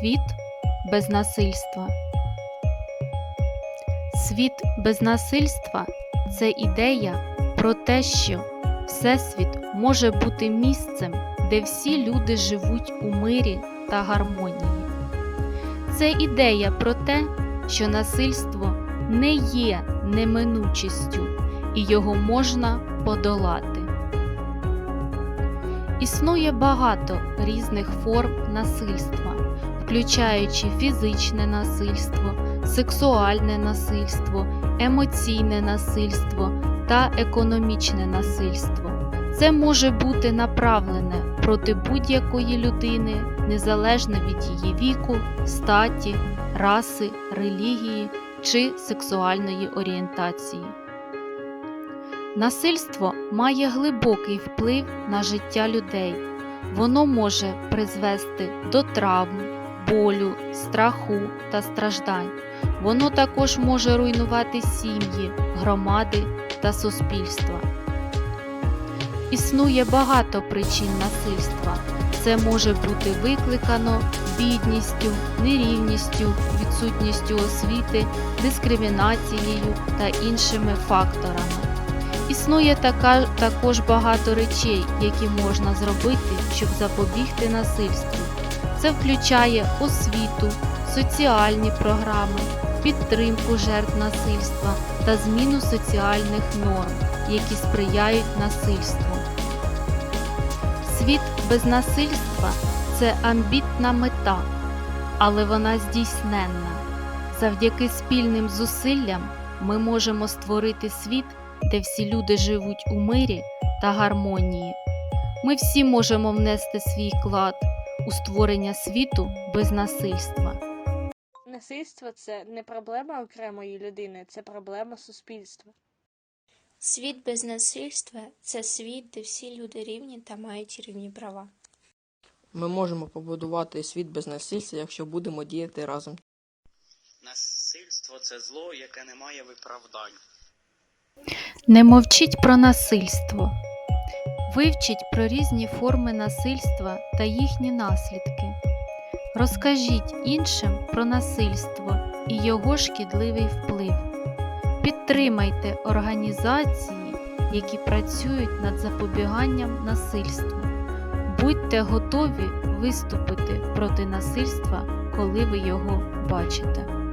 Світ без насильства. Світ без насильства це ідея про те, що Всесвіт може бути місцем, де всі люди живуть у мирі та гармонії. Це ідея про те, що насильство не є неминучістю і його можна подолати. Існує багато різних форм насильства, включаючи фізичне насильство, сексуальне насильство, емоційне насильство та економічне насильство. Це може бути направлене проти будь-якої людини, незалежно від її віку, статі, раси, релігії чи сексуальної орієнтації. Насильство має глибокий вплив на життя людей. Воно може призвести до травм, болю, страху та страждань. Воно також може руйнувати сім'ї, громади та суспільства. Існує багато причин насильства. Це може бути викликано бідністю, нерівністю, відсутністю освіти, дискримінацією та іншими факторами. Існує така, також багато речей, які можна зробити, щоб запобігти насильству. Це включає освіту, соціальні програми, підтримку жертв насильства та зміну соціальних норм, які сприяють насильству. Світ без насильства це амбітна мета, але вона здійсненна. Завдяки спільним зусиллям ми можемо створити світ, де всі люди живуть у мирі та гармонії. Ми всі можемо внести свій вклад у створення світу без насильства. Насильство це не проблема окремої людини, це проблема суспільства. Світ без насильства це світ, де всі люди рівні та мають рівні права. Ми можемо побудувати світ без насильства, якщо будемо діяти разом. Насильство це зло, яке не має виправдань. Не мовчіть про насильство. Вивчіть про різні форми насильства та їхні наслідки. Розкажіть іншим про насильство і його шкідливий вплив. Підтримайте організації, які працюють над запобіганням насильству. Будьте готові виступити проти насильства, коли ви його бачите.